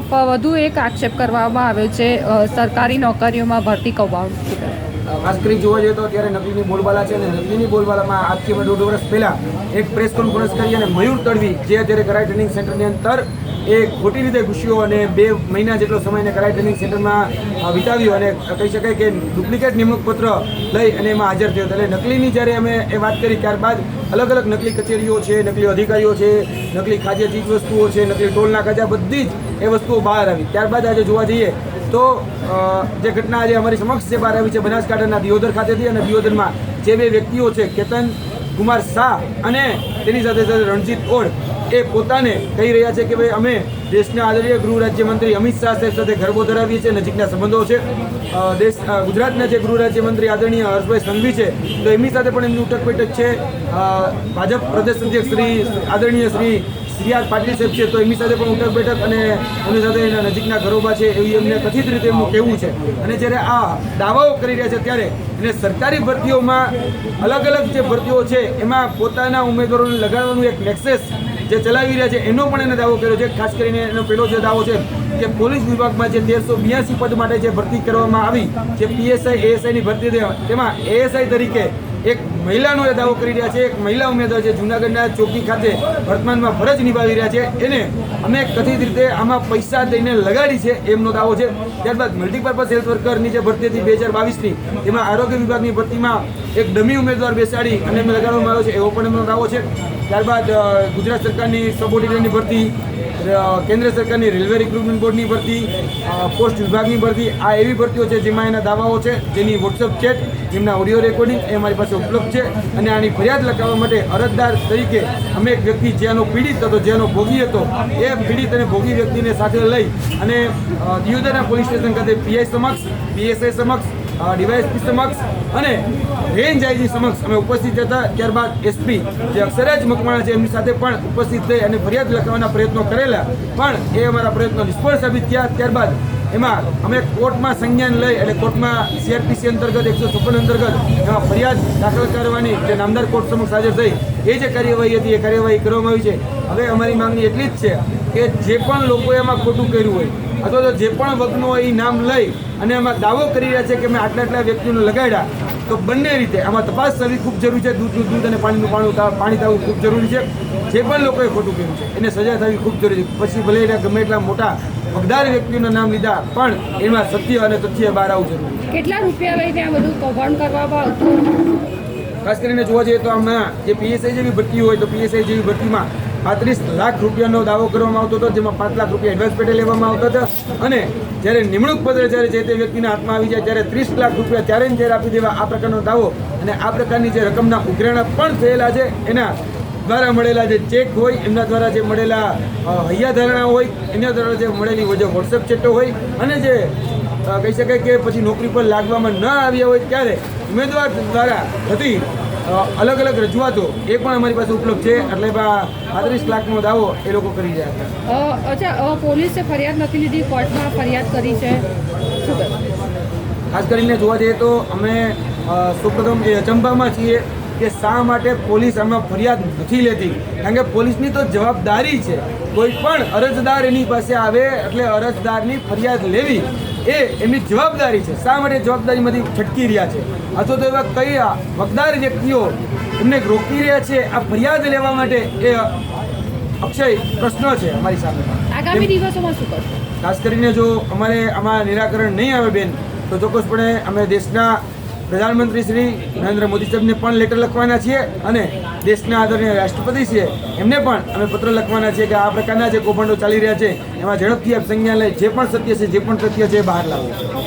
વધુ એક આક્ષેપ કરવામાં આવ્યો છે સરકારી નોકરીઓમાં ભરતી કૌભાંડ ખાસ કરી જોવા જઈએ તો અત્યારે નકલીની બોલબાલા છે અને નકલીની બોલબાલામાં આજથી દોઢ વર્ષ પહેલા એક પ્રેસ કોન્ફરન્સ કરી અને મયુર તડવી, જે અત્યારે કરાઈ ટ્રેનિંગ સેન્ટરની અંદર એ ખોટી રીતે ઘૂસ્યો અને બે મહિના જેટલો સમય એને કરાઈ ટ્રેનિંગ સેન્ટરમાં વિતાવ્યો અને કહી શકાય કે ડુપ્લિકેટ નિમણૂક પત્ર લઈ અને એમાં હાજર થયો. એટલે નકલીની જ્યારે અમે એ વાત કરી, ત્યારબાદ અલગ અલગ નકલી કચેરીઓ છે, નકલી અધિકારીઓ છે, નકલી ખાદ્ય ચીજ વસ્તુઓ છે, નકલી ટોલના ખાજા, બધી જ એ વસ્તુઓ બહાર આવી. ત્યારબાદ આજે જોવા જઈએ તો જે ઘટના આજે અમારી સમક્ષ જે બહાર આવી છે બનાસકાંઠાના દિયોદર ખાતેથી અને દિયોદરમાં જે બે વ્યક્તિઓ છે, કેતન કુમાર શાહ અને તેની સાથે સાથે રણજીત ઓળ એ પોતાને કહી રહ્યા છે કે ભાઈ, અમે દેશના આદરણીય ગૃહ રાજ્યમંત્રી અમિત શાહ સાહેબ સાથે ગરબો ધરાવીએ છીએ, નજીકના સંબંધો છે. દેશ ગુજરાતના જે ગૃહ રાજ્યમંત્રી આદરણીય હર્ષભાઈ સંઘવી છે, તો એમની સાથે પણ એમની ઉઠક બેઠક છે. ભાજપ પ્રદેશ અધ્યક્ષ શ્રી, આદરણીય શ્રી શ્રી આર પાટીલ છે, તો એમની સાથે પણ ઉઠક બેઠક અને એમની સાથે એના નજીકના ઘરોબા છે, એવી એમને કથિત રીતે એમનું કહેવું છે. અને જ્યારે આ દાવાઓ કરી રહ્યા છે ત્યારે એને સરકારી ભરતીઓમાં અલગ અલગ જે ભરતીઓ છે, એમાં પોતાના ઉમેદવારોને લગાડવાનું એક નેક્સેસ જે ચલાવી રહ્યા છે, એનો પણ એને દાવો કર્યો છે. ખાસ કરીને એનો પહેલો જે દાવો છે કે પોલીસ વિભાગમાં જે તેરસો બ્યાસી પદ માટે જે ભરતી કરવામાં આવી, જે પીએસઆઈ એએસઆઈની ભરતી તેમાં એએસઆઈ તરીકે એક મહિલાનો એ દાવો કરી રહ્યા છે. એક મહિલા ઉમેદવાર છે, જૂનાગઢના ચોકી ખાતે વર્તમાનમાં ફરજ નિભાવી રહ્યા છે. એને અમે કથિત રીતે આમાં પૈસા દઈને લગાડી છે એમનો દાવો છે. ત્યારબાદ મલ્ટીપર્પઝ હેલ્થ વર્કરની જે ભરતી હતી બે હજાર બાવીસની તેમાં આરોગ્ય વિભાગની ભરતીમાં એક ડમી ઉમેદવાર બેસાડી અને એમને લગાડવામાં આવ્યો છે, એવો પણ એમનો દાવો છે. ત્યારબાદ ગુજરાત સરકારની સબઓર્ડિનેટની ભરતી કેન્દ્ર સરકારની રેલવે રિક્રુટમેન્ટ બોર્ડની ભરતી પોસ્ટ વિભાગની ભરતી, આ એવી ભરતીઓ છે જેમાં એના દાવાઓ છે. જેની વોટ્સઅપ ચેટ, જેમના ઓડિયો રેકોર્ડિંગ, એ અમારી પાસે ઉપલબ્ધ છે અને આની ફરિયાદ લખાવવા માટે અરજદાર તરીકે અમે એક વ્યક્તિ જેનો પીડિત હતો, જેનો ભોગી હતો, એ પીડિત અને ભોગી વ્યક્તિને સાથે લઈ અને દિયોદરના પોલીસ સ્ટેશન ખાતે પીઆઈ સમક્ષ, પીએસઆઈ સમક્ષ ડીવાયએસપી સમક્ષ અને રેન્જ આઈજી સમક્ષ અમે ઉપસ્થિત હતા. ત્યારબાદ એસપી જે અક્ષરજ મકવાણા છે, એમની સાથે પણ ઉપસ્થિત થઈ અને ફરિયાદ લખાવવાના પ્રયત્નો કરેલા. પણ એ અમારા પ્રયત્નો નિષ્ફળ સાબિત થયા. ત્યારબાદ એમાં અમે કોર્ટમાં સંજ્ઞાન લઈ અને કોર્ટમાં સીઆરપીસી અંતર્ગત, એકસો છપ્પન અંતર્ગત એમાં ફરિયાદ દાખલ કરવાની જે નામદાર કોર્ટ સમક્ષ હાજર થઈ. એ જે કાર્યવાહી હતી, એ કાર્યવાહી કરવામાં આવી છે. હવે અમારી માંગણી એટલી જ છે કે જે પણ લોકોએ એમાં ખોટું કર્યું હોય અથવા તો જે પણ વગનું હોય એ નામ લઈ અને એમાં દાવો કરી રહ્યા છે કે મેં આટલા આટલા વ્યક્તિઓને લગાડ્યા તો બંને રીતે આમાં તપાસ થવી ખૂબ જરૂરી છે. દૂધનું દૂધ અને પાણીનું પાણી પાણી થવું ખૂબ જરૂરી છે. જે પણ લોકોએ ખોટું કર્યું છે એને સજા થવી ખૂબ જરૂરી છે. પછી ભલે એના ગમે એટલા મોટા પગદાર વ્યક્તિઓના નામ લીધા પણ એમાં સત્ય અને તથ્ય બહાર આવવું જરૂરી છે. કેટલા રૂપિયા લઈને આ બધું કૌભાંડ કરવામાં આવતું? ખાસ કરીને જોવા જઈએ તો હમણાં જે પીએસઆઈ જેવી ભરતી હોય તો પીએસઆઈ જેવી ભરતીમાં પાંત્રીસ લાખ રૂપિયાનો દાવો કરવામાં આવતો હતો, જેમાં પાંચ લાખ રૂપિયા એડવાન્સ પેટે લેવામાં આવતા હતા. અને જ્યારે નિમણૂક પત્ર જ્યારે જે તે વ્યક્તિના હાથમાં આવી જાય, ત્યારે ત્રીસ લાખ રૂપિયા ત્યારે ત્યારે આપી દેવા, આ પ્રકારનો દાવો. અને આ પ્રકારની જે રકમના ઉઘરાણા પણ થયેલા છે, એના દ્વારા મળેલા જે ચેક હોય, એમના દ્વારા જે મળેલા હૈયાધારણા હોય, એના દ્વારા જે મળેલી જે વોટ્સએપ ચેટો હોય, અને જે કહી શકાય કે પછી નોકરી પર લાગવામાં ન આવ્યા હોય ત્યારે ઉમેદવાર દ્વારા થતી અલગ અલગ રજૂઆતો એ પણ અમારી પાસે ઉપલબ્ધ છે. એટલે પાંત્રીસ લાખનો દાવો એ લોકો કરી રહ્યા હતા અચ્છા પોલીસે ફરિયાદ નથી લીધી કોર્ટમાં ફરિયાદ કરી છે. ખાસ કરીને જોવા જઈએ તો અમે સૌપ્રથમ એ અચંબામાં છીએ કે શા માટે પોલીસ આમાં ફરિયાદ નથી લેતી? કારણ કે પોલીસની તો જવાબદારી છે. કોઈ પણ અરજદાર એની પાસે આવે એટલે અરજદારની ફરિયાદ લેવી. એ એમની જવાબદારી છે. શા માટે જવાબદારીમાંથી છટકી રહ્યા છે? અથવા તો એવા કયા વકદાર વ્યક્તિઓ એમને રોકી રહ્યા છે? આ ફરિયાદ લેવા માટે એ અક્ષય પ્રશ્ન છે અમારી સામે. આગામી દિવસોમાં શું કરશો? ખાસ કરીને જો અમારે આમાં નિરાકરણ નહીં આવે બેન તો ચોક્કસપણે અમે દેશના પ્રધાનમંત્રી શ્રી નરેન્દ્ર મોદી સાહેબને પણ લેટર લખવાના છીએ અને દેશના આદરણીય રાષ્ટ્રપતિ છે, એમને પણ અમે પત્ર લખવાના છીએ કે આ પ્રકારના જે કૌભાંડો ચાલી રહ્યા છે, એમાં ઝડપથી આપ સંજ્ઞા લઈ જે પણ સત્ય છે, જે પણ તથ્ય છે એ બહાર લાવો